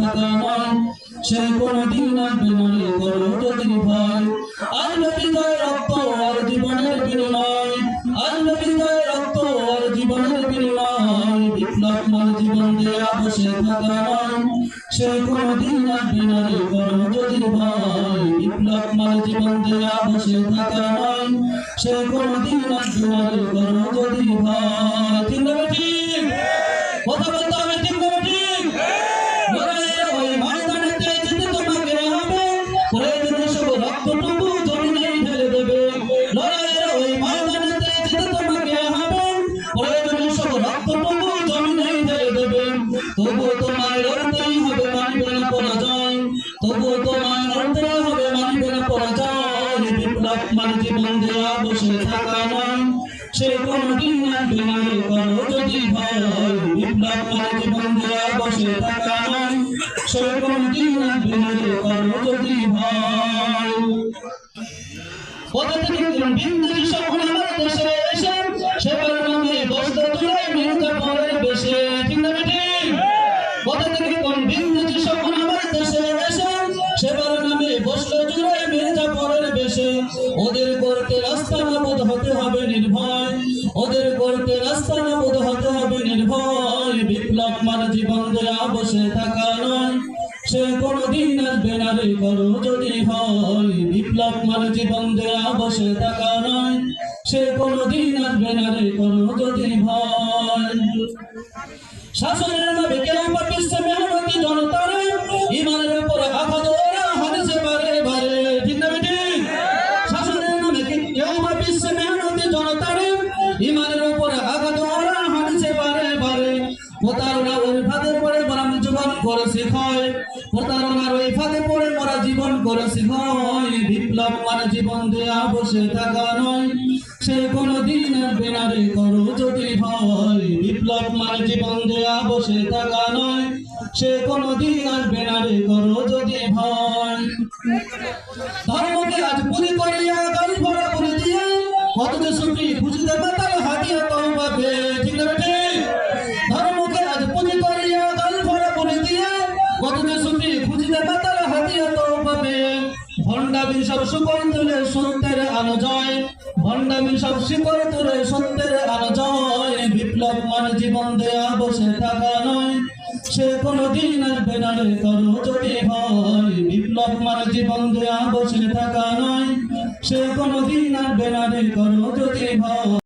থাকা নয় সে কোনদিন আসবে না রে করো যদি ভয় আর বিজয় রক্ত আর জীবনের বিনিময় বিপ্লব জীবন দেয়া বসে থাকা নয়। সে কোনদিন আসবে না রে ভয় বিপ্লব জীবন দেয়া বসে থাকা নয়। সে কোনদিন আসবে না রে ভয় ঠিক না ঠিক কথা বলতে হবে রক্তটুকু জমিনেই ঢেলে দেবে। লড়াইয়ের ওই ময়দানেতে যেতে তোমাকে হবে। প্রয়োজনে সব রক্তটুকু জমিনেই ঢেলে দেবে। মানবে না পরাজয়। তবুও তোমায় লড়তেই মানবে বিপ্লব মানে জীবন দেয়া, বসে থাকা নয়। সে কোনদিন আসবে না করো যদি ভয় কোথা সে কোনদিন আসবে না রে করো যদি হয়। বিপ্লব মানে জীবন দেয়া বসে থাকা নয়। সে কোনদিন আসবে না রে করো যদি ভয় শাসনের নামে কেউ পাঠিয়েছে ওই পড়ে বরাম জীবন করে শিখয় প্রতারণার ওই পড়ে মরা জীবন করে শিখয় বিপ্লব মানে জীবন দেয়া, বসে থাকা নয়। সে কোনো দিন আসবে করো যদি ভয়। বিপ্লব মানে জীবন দেয়া, বসে থাকা নয়। সে কোনো দিন আসবে না করো যদি ভয়। ধর্মকে আজ পুরি করিয়া ভণ্ডামি সব সুকর তুলে সত্যের আলো জয় ভণ্ডামি সব শিকড় তুলে সত্যের আলো জয় বিপ্লব মানে জীবন দেয়া, বসে থাকা নয়। সে কোনো দিন আসবে না রে করো যদি ভয়। বিপ্লব মানে জীবন দেয়া, বসে থাকা নয়। সে কোনো দিন আসবে না রে করো যদি ভয়।